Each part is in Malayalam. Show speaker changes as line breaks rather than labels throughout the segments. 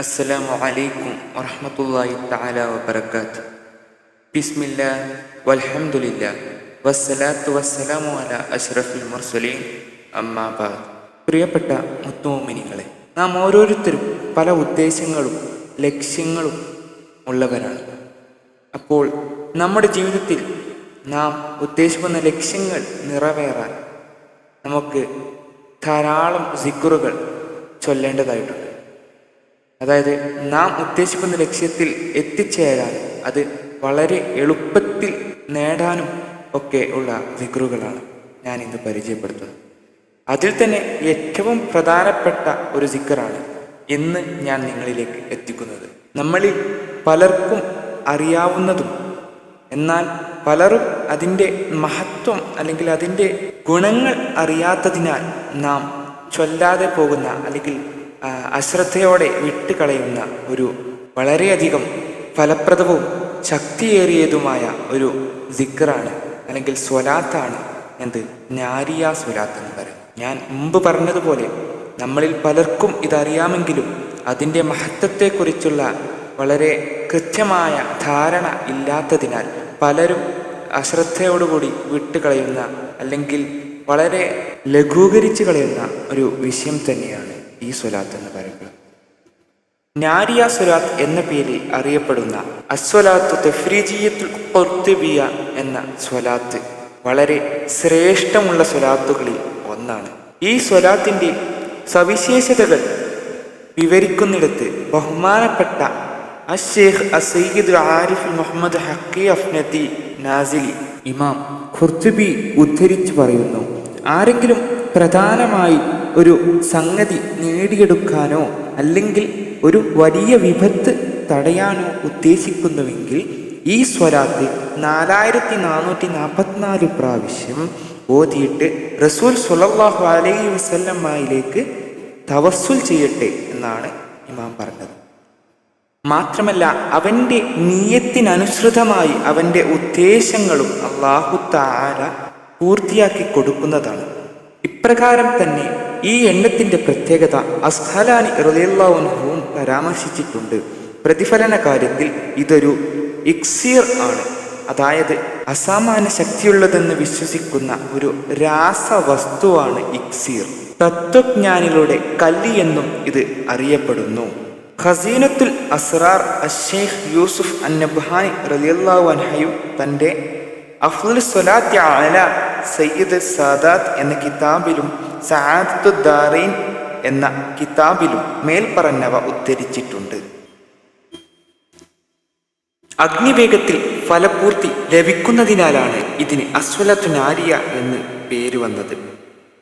അസ്സലാമു അലൈക്കും വറഹ്മത്തുള്ളാഹി തആല വബറകാത്ത് ബിസ്മില്ലാ വൽഹംദുലില്ലാ വസ്സലാത്തു വസ്സലാമു അല അഷ്റഫുൽ മുർസലീൻ. അമ്മാബാദ് പ്രിയപ്പെട്ട മുത്തുമോമിനികളെ നാം ഓരോരുത്തരും പല ഉദ്ദേശങ്ങളും ലക്ഷ്യങ്ങളും ഉള്ളവരാണ്. അപ്പോൾ നമ്മുടെ ജീവിതത്തിൽ നാം ഉദ്ദേശിക്കുന്ന ലക്ഷ്യങ്ങൾ നിറവേറാൻ നമുക്ക് ധാരാളം സിക്കുറുകൾ ചൊല്ലേണ്ടതായിട്ടുണ്ട്. അതായത് നാം ഉദ്ദേശിക്കുന്ന ലക്ഷ്യത്തിൽ എത്തിച്ചേരാൻ അത് വളരെ എളുപ്പത്തിൽ നേടാനും ഒക്കെ ഉള്ള സിക്റുകളാണ് ഞാൻ ഇന്ന് പരിചയപ്പെടുത്തുന്നത്. അതിൽ തന്നെ ഏറ്റവും പ്രധാനപ്പെട്ട ഒരു സിക്കറാണ് ഇന്ന് ഞാൻ നിങ്ങളിലേക്ക് എത്തിക്കുന്നത്. നമ്മളിൽ പലർക്കും അറിയാവുന്നതും എന്നാൽ പലരും അതിന്റെ മഹത്വം അല്ലെങ്കിൽ അതിന്റെ ഗുണങ്ങൾ അറിയാത്തതിനാൽ നാം ചൊല്ലാതെ പോകുന്ന അല്ലെങ്കിൽ അശ്രദ്ധയോടെ വിട്ടുകളയുന്ന ഒരു വളരെയധികം ഫലപ്രദവും ശക്തിയേറിയതുമായ ഒരു സിക്കറാണ് അല്ലെങ്കിൽ സ്വലാത്താണ് എന്ത്? നാരിയ സ്വലാത്ത് എന്ന് പറയും ഞാൻ മുമ്പ് പറഞ്ഞതുപോലെ നമ്മളിൽ പലർക്കും ഇതറിയാമെങ്കിലും അതിന്റെ മഹത്വത്തെക്കുറിച്ചുള്ള വളരെ കൃത്യമായ ധാരണ ഇല്ലാത്തതിനാൽ പലരും അശ്രദ്ധയോടുകൂടി വിട്ടുകളയുന്ന അല്ലെങ്കിൽ വളരെ ലഘൂകരിച്ച് കളയുന്ന ഒരു വിഷയം തന്നെയാണ് ഈ സ്വലാത്ത് എന്ന് പറയുന്നത് നാരിയ സ്വലാത്ത് എന്ന പേരിൽ അറിയപ്പെടുന്ന അസ്വലാത്ത് തെഫ്രീജിയത്തുൽ ഖുർത്തുബിയ എന്ന സ്വലാത്ത് വളരെ ശ്രേഷ്ഠമുള്ള സ്വലാത്തുകളിൽ ഒന്നാണ്. ഈ സ്വലാത്തിന്റെ സവിശേഷതകൾ വിവരിക്കുന്നിടത്ത് ബഹുമാനപ്പെട്ട അഷേഖ് അസൈദ് ആരിഫ് മുഹമ്മദ് ഹക്കി അഫ്നത്തി നാസിലി ഇമാം ഖുർത്തുബി ഉദ്ധരിച്ചു പറയുന്നു ആരെങ്കിലും പ്രധാനമായി ഒരു സംഗതി നേടിയെടുക്കാനോ അല്ലെങ്കിൽ ഒരു വലിയ വിപത്ത് തടയാനോ ഉദ്ദേശിക്കുന്നുവെങ്കിൽ ഈ സ്വരാത്തിൽ നാലായിരത്തി നാനൂറ്റി നാൽപ്പത്തിനാല് പ്രാവശ്യം ഓതിയിട്ട് റസൂൽ സുലല്ലാഹു അലൈഹി വസല്ലമ്മയിലേക്ക് തവസ്സുൽ ചെയ്യട്ടെ എന്നാണ് ഇമാം പറഞ്ഞത്. മാത്രമല്ല അവന്റെ നീയത്തിനനുസൃതമായി അവന്റെ ഉദ്ദേശങ്ങളും അള്ളാഹു താര പൂർത്തിയാക്കി കൊടുക്കുന്നതാണ്. ഇപ്രകാരം തന്നെ ഈ എണ്ണത്തിന്റെ പ്രത്യേകത അസ്ഹലാനി റലിയല്ലാവുൻഹുവും പരാമർശിച്ചിട്ടുണ്ട്. പ്രതിഫലന കാര്യത്തിൽ ഇതൊരു ഇക്സീർ ആണ്. അതായത് അസാമാന്യ ശക്തിയുള്ളതെന്ന് വിശ്വസിക്കുന്ന ഒരു രാസവസ്തുവാണ് ഇക്സീർ. തത്വജ്ഞാനികളുടെ കല്ലി എന്നും ഇത് അറിയപ്പെടുന്നു. ഖസീനത്തുൽ അസ്റാർ അഷേഖ് യൂസുഫ് അന്നബ്ഹാനി റലിയല്ലാഹു തന്റെ തന്റെ അഫ്ലുൽ സ്വലാത്തി അല സയ്യിദ് സാദാത്ത് എന്ന കിതാബിലും സആദത്തു ദാറീൻ എന്ന കിതാബിലും മേൽപ്പറഞ്ഞവ ഉദ്ധരിച്ചിട്ടുണ്ട്. അഗ്നിവേഗത്തിൽ ഫലപൂർത്തി ലഭിക്കുന്നതിനാലാണ് ഇതിന് അസ്വലത്തു നാരിയ എന്ന് പേര് വന്നത്.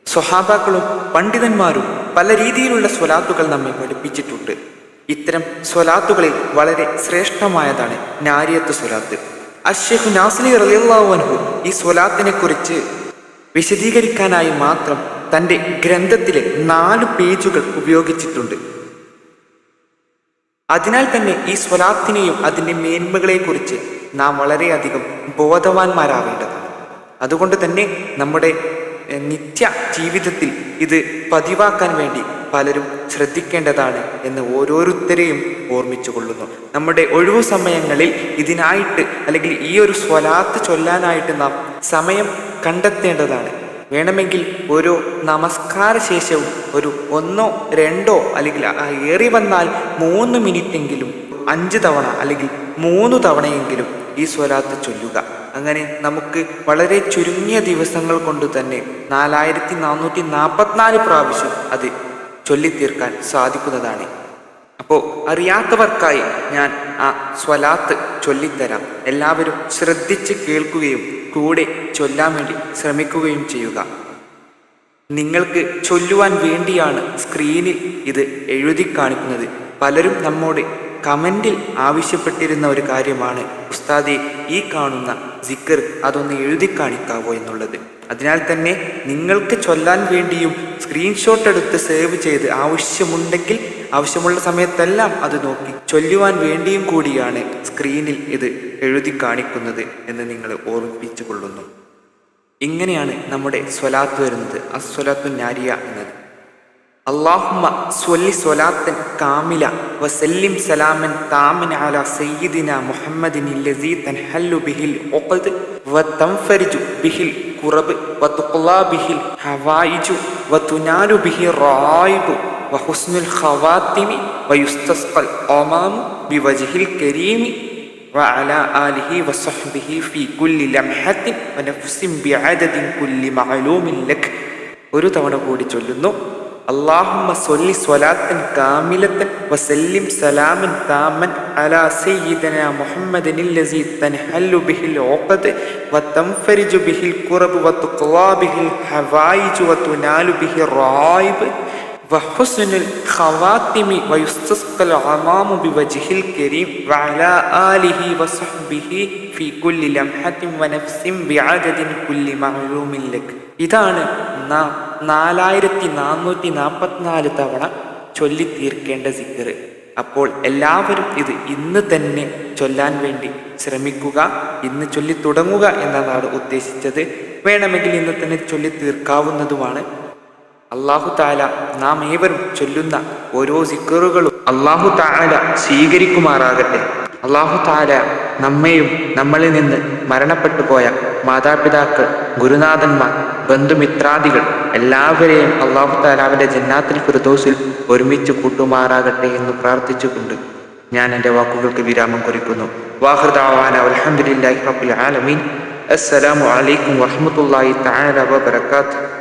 സ്വഹാബാക്കളും പണ്ഡിതന്മാരും പല രീതിയിലുള്ള സ്വലാത്തുകൾ നമ്മെ പഠിപ്പിച്ചിട്ടുണ്ട്. ഇത്തരം സ്വലാത്തുകളിൽ വളരെ ശ്രേഷ്ഠമായതാണ് നാരിയത്ത് സ്വലാത്ത്. അഷേഖ് നാസിനി റലിയല്ലാവൻഹു ഈ സ്വലാത്തിനെ കുറിച്ച് വിശദീകരിക്കാനായി മാത്രം തന്റെ ഗ്രന്ഥത്തിലെ നാല് പേജുകൾ ഉപയോഗിച്ചിട്ടുണ്ട്. അതിനാൽ തന്നെ ഈ സ്വലാത്തിനെയും അതിന്റെ മേന്മകളെക്കുറിച്ച് നാം വളരെയധികം ബോധവാന്മാരാവേണ്ടതാണ്. അതുകൊണ്ട് തന്നെ നമ്മുടെ നിത്യ ജീവിതത്തിൽ ഇത് പതിവാക്കാൻ വേണ്ടി പലരും ശ്രദ്ധിക്കേണ്ടതാണ് എന്ന് ഓരോരുത്തരെയും ഓർമ്മിച്ചു കൊള്ളുന്നു. നമ്മുടെ ഒഴിവു സമയങ്ങളിൽ ഇതിനായിട്ട് അല്ലെങ്കിൽ ഈ ഒരു സ്വലാത്ത് ചൊല്ലാനായിട്ട് നാം സമയം കണ്ടെത്തേണ്ടതാണ്. വേണമെങ്കിൽ ഒരു നമസ്കാര ശേഷവും ഒരു ഒന്നോ രണ്ടോ അല്ലെങ്കിൽ ഏറി വന്നാൽ മൂന്ന് മിനിറ്റെങ്കിലും അഞ്ച് തവണ അല്ലെങ്കിൽ മൂന്ന് തവണയെങ്കിലും ഈ സ്വലാത്ത് ചൊല്ലുക. അങ്ങനെ നമുക്ക് വളരെ ചുരുങ്ങിയ ദിവസങ്ങൾ കൊണ്ട് തന്നെ നാലായിരത്തി നാനൂറ്റി നാൽപ്പത്തിനാല് പ്രാവശ്യം അത് ചൊല്ലിത്തീർക്കാൻ സാധിക്കുന്നതാണ്. അപ്പോൾ അറിയാത്തവർക്കായി ഞാൻ ആ സ്വലാത്ത് ചൊല്ലിത്തരാം. എല്ലാവരും ശ്രദ്ധിച്ച് കേൾക്കുകയും കൂടെ ചൊല്ലാൻ വേണ്ടി ശ്രമിക്കുകയും ചെയ്യുക. നിങ്ങൾക്ക് ചൊല്ലുവാൻ വേണ്ടിയാണ് സ്ക്രീനിൽ ഇത് എഴുതി കാണിക്കുന്നത്. പലരും നമ്മോട് കമന്റിൽ ആവശ്യപ്പെട്ടിരുന്ന ഒരു കാര്യമാണ് ഉസ്താദി ഈ കാണുന്ന സിക്കർ അതൊന്ന് എഴുതി കാണിക്കാവോ എന്നുള്ളത്. അതിനാൽ തന്നെ നിങ്ങൾക്ക് ചൊല്ലാൻ വേണ്ടിയും സ്ക്രീൻഷോട്ട് എടുത്ത് സേവ് ചെയ്ത് ആവശ്യമുണ്ടെങ്കിൽ ആവശ്യമുള്ള സമയത്തെല്ലാം അത് നോക്കി ചൊല്ലുവാൻ വേണ്ടിയും കൂടിയാണ് സ്ക്രീനിൽ ഇത് എഴുതി കാണിക്കുന്നത് എന്ന് നിങ്ങൾ ഓർമ്മിപ്പിച്ചു കൊള്ളുന്നു ഇങ്ങനെയാണ് നമ്മുടെ സ്വലാത്ത് വരുന്നത് അസ്വലാത്തു നാരിയ എന്നത്. اللهم صل صلاة كاملة وسلم سلاما تاما على سيدنا محمد الذي تنحل به العقد وتنفرج به الكرب وتقضى به الحوائج وتنال به الرائب وحسن الخواتم ويستسقى الأمام بوجه الكريم وعلى آله وصحبه في كل لمحة ونفس بعدد كل معلوم لك ഒരു തവണ കൂടി ചൊല്ലുന്നു اللهم صل صلاة كاملة وسلم سلاما تاما على سيدنا محمد الذي تنحل به العقد وتنفرج به الكرب وتقضى به الحوائج وتنال به الرعائب وحسن الخواتم ويستسقى العمام بوجه الكريم وعلى آله وصحبه في كل لمحة ونفس بعدد كل معلوم لك إذا നാം നാലായിരത്തി നാനൂറ്റി നാൽപ്പത്തിനാല് തവണ ചൊല്ലിത്തീർക്കേണ്ട സിക്കറ് അപ്പോൾ എല്ലാവരും ഇത് ഇന്ന് തന്നെ ചൊല്ലാൻ വേണ്ടി ശ്രമിക്കുക ഇന്ന് ചൊല്ലി തുടങ്ങുക എന്നതാണ് ഉദ്ദേശിച്ചത്. വേണമെങ്കിൽ ഇന്ന് തന്നെ ചൊല്ലി തീർക്കാവുന്നതുമാണ് അള്ളാഹു താല നാം ഏവരും ചൊല്ലുന്ന ഓരോ സിക്കറുകളും അള്ളാഹു താല സ്വീകരിക്കുമാറാകട്ടെ. അള്ളാഹു താല നമ്മെയും നമ്മളിൽ നിന്ന് മരണപ്പെട്ടു പോയ മാതാപിതാക്കൾ ഗുരുനാഥന്മാർ ബന്ധുമിത്രാദികൾ എല്ലാവരെയും അള്ളാഹു താല അവന്റെ ജന്നാത്തിൽ ഫിർദോസിൽ ഒരുമിച്ച് കൂട്ടുമാറാകട്ടെ എന്ന് പ്രാർത്ഥിച്ചുകൊണ്ട് ഞാൻ എന്റെ വാക്കുകൾക്ക് വിരാമം കുറിക്കുന്നു. വാഹൃദാവാന അലഹമുല്ലാഹി റബ്ബുൽ ആലമീൻ. അസ്സലാമു അലൈക്കും വറഹ്മത്തുള്ളാഹി തആല വബറകാതുഹു.